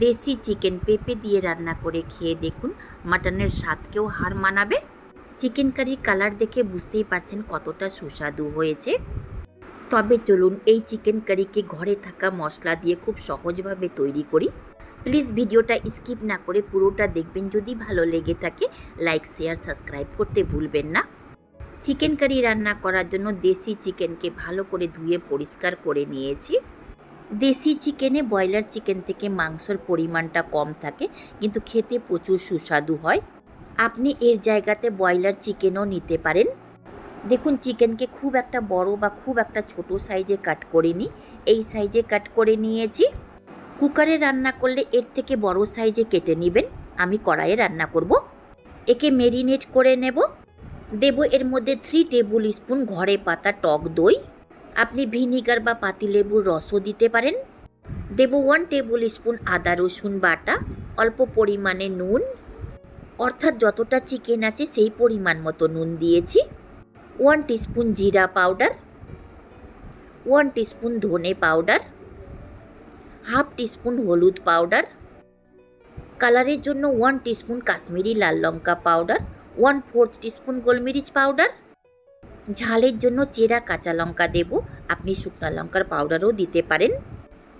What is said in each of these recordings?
দেশি চিকেন পেঁপে দিয়ে রান্না করে খেয়ে দেখুন মাটনের স্বাদকেও হার মানাবে? চিকেন কারির কালার দেখে বুঝতেই পারছেন কতটা সুস্বাদু হয়েছে। তবে চলুন এই চিকেন কারিকে ঘরে থাকা মশলা দিয়ে খুব সহজভাবে তৈরি করি। প্লিজ ভিডিওটা স্কিপ না করে পুরোটা দেখবেন যদি ভালো লেগে থাকে, লাইক, শেয়ার, সাবস্ক্রাইব করতে ভুলবেন না। চিকেন কারি রান্না করার জন্য দেশি চিকেনকে ভালো করে ধুয়ে পরিষ্কার করে নিয়েছি। দেশি চিকেনে ব্রয়লার চিকেন থেকে মাংসর পরিমাণটা কম থাকে, কিন্তু খেতে প্রচুর সুস্বাদু হয়। আপনি এর জায়গাতে ব্রয়লার চিকেনও নিতে পারেন। দেখুন, চিকেনকে খুব একটা বড় বা খুব একটা ছোট সাইজে কাট করিনি এই সাইজে কাট করে নিয়েছি। কুকারে রান্না করলে এর থেকে বড় সাইজে কেটে নেবেন। আমি কড়াইয়ে রান্না করব। একে মেরিনেট করে নেব। দেব এর মধ্যে থ্রি টেবিল স্পুন ঘরে পাতা টক দই। আপনি ভিনিগার বা পাতিলেবুর রসও দিতে পারেন। দেব ওয়ান টেবিল স্পুন আদা রসুন বাটা, অল্প পরিমাণে নুন। অর্থাৎ যতটা চিকেন আছে সেই পরিমাণ মতো নুন দিয়েছি। ওয়ান টিস্পুন জিরা পাউডার ওয়ান টিস্পুন ধনে পাউডার হাফ টিস্পুন হলুদ পাউডার কালারের জন্য ওয়ান টিস্পুন কাশ্মীরি লাল লঙ্কা পাউডার ওয়ান ফোর্থ টিস্পুন গোলমরিচ পাউডার ঝালের জন্য চেরা কাঁচা লঙ্কা দেব। আপনি শুকনো লঙ্কার পাউডারও দিতে পারেন।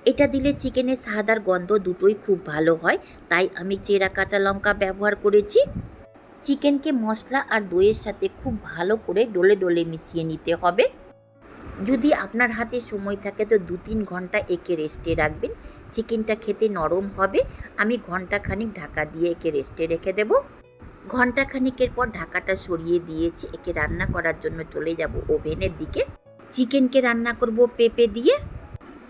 এটা দিলে চিকেনের স্বাদ আর গন্ধ দুটোই খুব ভালো হয়, তাই আমি চেরা কাঁচা লঙ্কা ব্যবহার করেছি। চিকেনকে মশলা আর দইয়ের সাথে খুব ভালো করে ডলে ডলে মিশিয়ে নিতে হবে। যদি আপনার হাতে সময় থাকে তো দু তিন ঘণ্টা একে রেস্টে রাখবেন। চিকেনটা খেতে নরম হবে। আমি ঘণ্টা খানিক ঢাকা দিয়ে একে রেস্টে রেখে দেব। ঘণ্টা খানিকের পর ঢাকাটা সরিয়ে দিয়েছি। একে রান্না করার জন্য চলে যাব ওভেনের দিকে। চিকেনকে রান্না করব পেঁপে দিয়ে।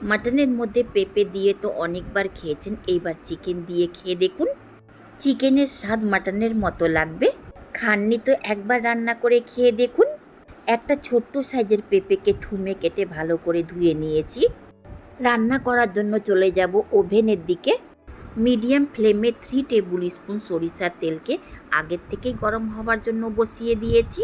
মাটনের মধ্যে পেঁপে দিয়ে তো অনেকবার খেয়েছেন, এইবার চিকেন দিয়ে খেয়ে দেখুন। চিকেনের স্বাদ মাটনের মতো লাগবে। খাননি তো একবার রান্না করে খেয়ে দেখুন। একটা ছোট্ট সাইজের পেঁপেকে ঠুমে কেটে ভালো করে ধুয়ে নিয়েছি। রান্না করার জন্য চলে যাব ওভেনের দিকে। মিডিয়াম ফ্লেমে থ্রি টেবিল স্পুন সরিষার তেলকে আগের থেকেই গরম হওয়ার জন্য বসিয়ে দিয়েছি।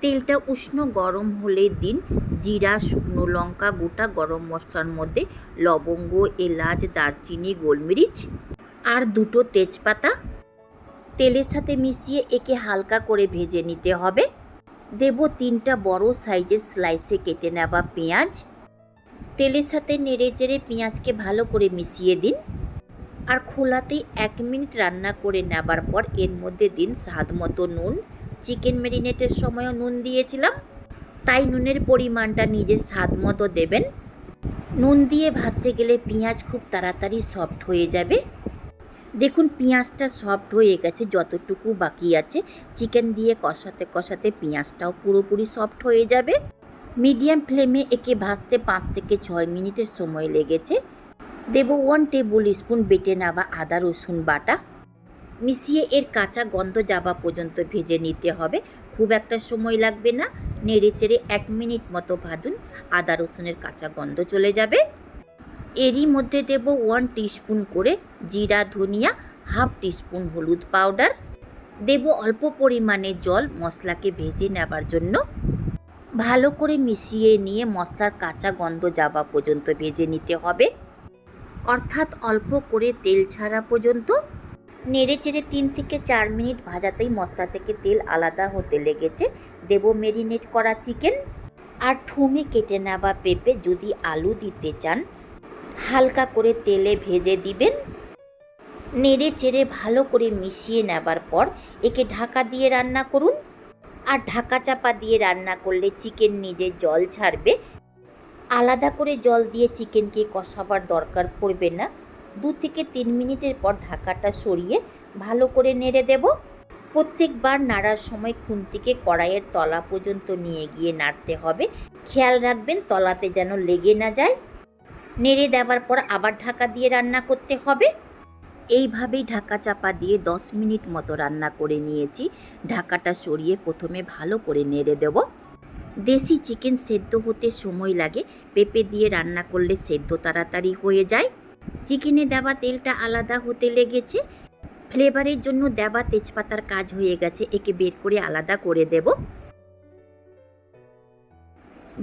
তেলটা উষ্ণ গরম হলে দিন, জিরা, শুকনো লঙ্কা, গোটা গরম মশলার মধ্যে লবঙ্গ, এলাচ, দারচিনি, গোলমরিচ আর দুটো তেজপাতা তেলের সাথে মিশিয়ে একে হালকা করে ভেজে নিতে হবে। দেব তিনটা বড় সাইজের স্লাইসে কেটে নেওয়া পেঁয়াজ। তেলের সাথে নেড়ে চেড়ে পেঁয়াজকে ভালো করে মিশিয়ে দিন। আর খোলাতেই এক মিনিট রান্না করে নেবার পর এর মধ্যে দিন স্বাদ মতো নুন, চিকেন ম্যারিনেটের সময়ও নুন দিয়েছিলাম। তাই নুনের পরিমাণটা নিজের স্বাদ মতো দেবেন। নুন দিয়ে ভাজতে গেলে পেঁয়াজ খুব তাড়াতাড়ি সফট হয়ে যাবে। দেখুন, পেঁয়াজটা সফট হয়ে গেছে, যতটুকু বাকি আছে। চিকেন দিয়ে কষাতে কষাতে পেঁয়াজটাও পুরোপুরি সফট হয়ে যাবে। মিডিয়াম ফ্লেমে একে ভাজতে পাঁচ থেকে ছয় মিনিটের সময় লেগেছে। দেব ওয়ান টেবিল স্পুন বেটে নেওয়া আদা রসুন বাটা। মিশিয়ে এর কাঁচা গন্ধ যাওয়া পর্যন্ত ভেজে নিতে হবে। খুব একটা সময় লাগবে না। নেড়ে চেড়ে এক মিনিট মতো ভাজুন। আদা রসুনের কাঁচা গন্ধ চলে যাবে। এরই মধ্যে দেব ওয়ান টিস্পুন করে জিরা, ধনিয়া, হাফ টিস্পুন হলুদ পাউডার। দেব অল্প পরিমাণে জল মশলাকে ভেজে নেবার জন্য। ভালো করে মিশিয়ে নিয়ে মশলার কাঁচা গন্ধ যাওয়া পর্যন্ত ভেজে নিতে হবে। অর্থাৎ অল্প করে তেল ছাড়া পর্যন্ত। নেড়ে চেড়ে তিন থেকে চার মিনিট ভাজাতেই মশলা থেকে তেল আলাদা হতে লেগেছে। দেব মেরিনেট করা চিকেন আর ঠুমে কেটে নেওয়া পেঁপে যদি আলু দিতে চান, হালকা করে তেলে ভেজে দিবেন। নেড়ে চেড়ে ভালো করে মিশিয়ে নেবার পর একে ঢাকা দিয়ে রান্না করুন। আর ঢাকা চাপা দিয়ে রান্না করলে চিকেন নিজে জল ছাড়বে। আলাদা করে জল দিয়ে চিকেনকে কষাবার দরকার পড়বে না। দু থেকে তিন মিনিটের পর ঢাকাটা সরিয়ে ভালো করে নেড়ে দেব। প্রত্যেকবার নাড়ার সময় খুন্তিকে কড়াইয়ের তলা পর্যন্ত নিয়ে গিয়ে নাড়তে হবে। খেয়াল রাখবেন তলাতে যেন লেগে না যায়। নেড়ে দেওয়ার পর আবার ঢাকা দিয়ে রান্না করতে হবে। এইভাবেই ঢাকা চাপা দিয়ে দশ মিনিট মতো রান্না করে নিয়েছি। ঢাকাটা সরিয়ে প্রথমে ভালো করে নেড়ে দেব। দেশি চিকেন সেদ্ধ হতে সময় লাগে। পেঁপে দিয়ে রান্না করলে সেদ্ধ তাড়াতাড়ি হয়ে যায়। চিকেনে দেওয়া তেলটা আলাদা হতে লেগেছে। ফ্লেভারের জন্য দেওয়া তেজপাতার কাজ হয়ে গেছে। একে বের করে আলাদা করে দেব।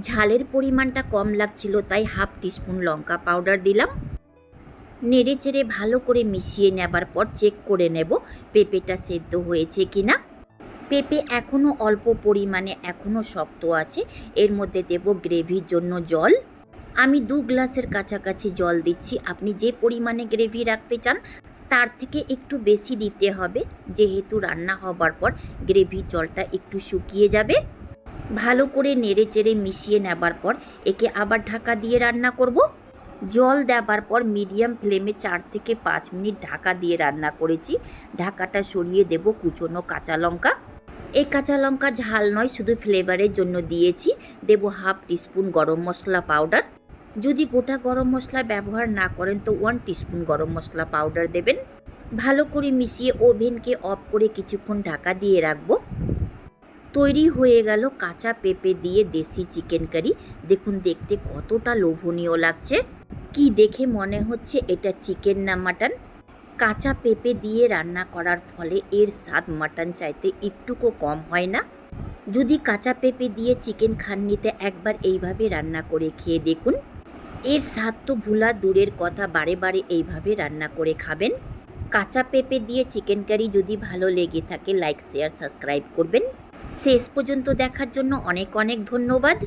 ঝালের পরিমাণটা কম লাগছিল, তাই হাফ টিস্পুন লঙ্কা পাউডার দিলাম। নেড়ে চেড়ে ভালো করে মিশিয়ে নেবার পর চেক করে নেব, পেঁপেটা সেদ্ধ হয়েছে কিনা। পেঁপে এখনও অল্প পরিমাণে এখনও শক্ত আছে। এর মধ্যে দেব গ্রেভির জন্য জল। আমি দু গ্লাসের কাছাকাছি জল দিচ্ছি। আপনি যে পরিমাণে গ্রেভি রাখতে চান, তার থেকে একটু বেশি দিতে হবে। যেহেতু রান্না হবার পর গ্রেভির জলটা একটু শুকিয়ে যাবে। ভালো করে নেড়ে চেড়ে মিশিয়ে নেবার পর একে আবার ঢাকা দিয়ে রান্না করব। জল দেবার পর মিডিয়াম ফ্লেমে চার থেকে পাঁচ মিনিট ঢাকা দিয়ে রান্না করেছি। ঢাকাটা সরিয়ে দেব কুচনো কাঁচা লঙ্কা। এই কাঁচা লঙ্কা ঝাল নয়, শুধু ফ্লেভারের জন্য দিয়েছি। দেব হাফ টিস্পুন গরম মশলা পাউডার। যদি গোটা গরম মশলা ব্যবহার না করেন, তো ওয়ান টিস্পুন গরম মশলা পাউডার দেবেন। ভালো করে মিশিয়ে ওভেনকে অফ করে কিছুক্ষণ ঢাকা দিয়ে রাখব। তৈরি হয়ে গেল কাঁচা পেঁপে দিয়ে দেশি চিকেন কারি। দেখুন, দেখতে কতটা লোভনীয় লাগছে। কি দেখে মনে হচ্ছে এটা চিকেন না মাটন? কাঁচা পেঁপে দিয়ে রান্না করার ফলে এর স্বাদ মাটন চাইতে একটুকু কম হয় না? যদি কাঁচা পেঁপে দিয়ে চিকেন খান নিতে একবার এইভাবে রান্না করে খেয়ে দেখুন। এর স্বাদ তো ভুলা দূরের কথা, বারে বারে এইভাবে রান্না করে খাবেন। কাঁচা পেঁপে দিয়ে চিকেন কারি যদি ভালো লেগে থাকে, লাইক, শেয়ার, সাবস্ক্রাইব করবেন। শেষ পর্যন্ত দেখার জন্য অনেক অনেক ধন্যবাদ।